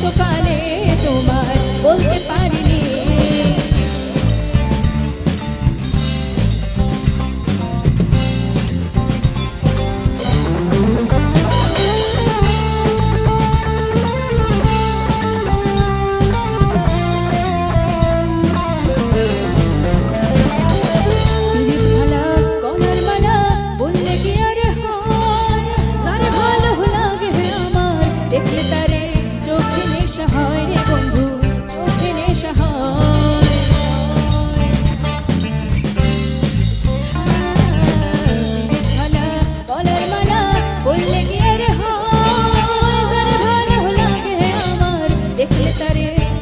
Copa.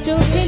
চোখে